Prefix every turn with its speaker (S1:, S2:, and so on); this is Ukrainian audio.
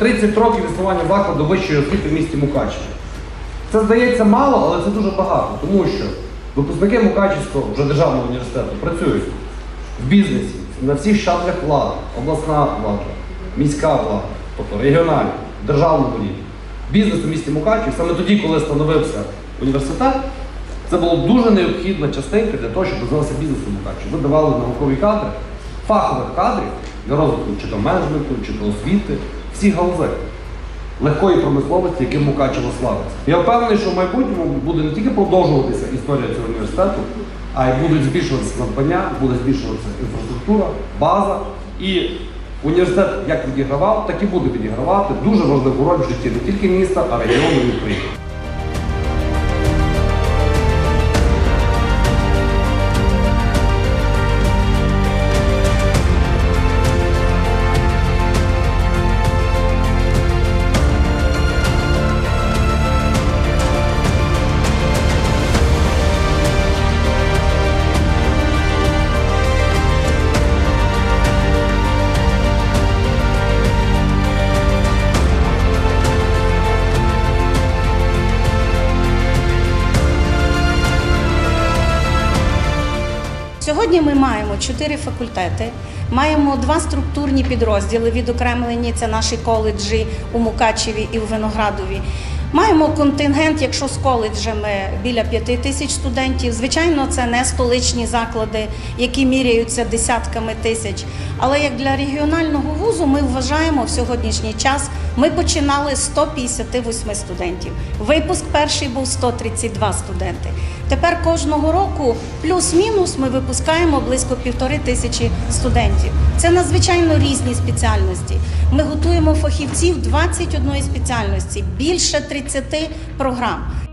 S1: 30 років існування закладу вищої освіти в місті Мукачево. Це здається мало, але це дуже багато, тому що випускники Мукачівського вже державного університету працюють в бізнесі на всіх щаблях влади, обласна влада, міська влада, тобто регіональна, державному рівні. Бізнес у місті Мукачев саме тоді, коли становився університет, це була дуже необхідна частинка для того, щоб розвивався бізнес у Мукачеві. Ви давали наукові кадри, фахових кадрів для розвитку чи то менеджменту, чи то освіти, всіх галузей легкої промисловості, яким Мукачево славиться. Я впевнений, що в майбутньому буде не тільки продовжуватися історія цього університету, а й будуть збільшуватися надбання, буде збільшуватися інфраструктура, база. І університет як відігравав, так і буде відігравати дуже важливу роль в житті не тільки міста, а й регіону і України.
S2: Сьогодні ми маємо чотири факультети, маємо два структурні підрозділи відокремлені. Це наші коледжі у Мукачеві і у Виноградові. Маємо контингент, якщо з коледжами біля п'яти тисяч студентів. Звичайно, це не столичні заклади, які міряються десятками тисяч. Але як для регіонального вузу ми вважаємо в сьогоднішній час. Ми починали з 158 студентів. Випуск перший був 132 студенти. Тепер кожного року плюс-мінус ми випускаємо близько півтори тисячі студентів. Це надзвичайно різні спеціальності. Ми готуємо фахівців 21 спеціальності, більше 30 програм.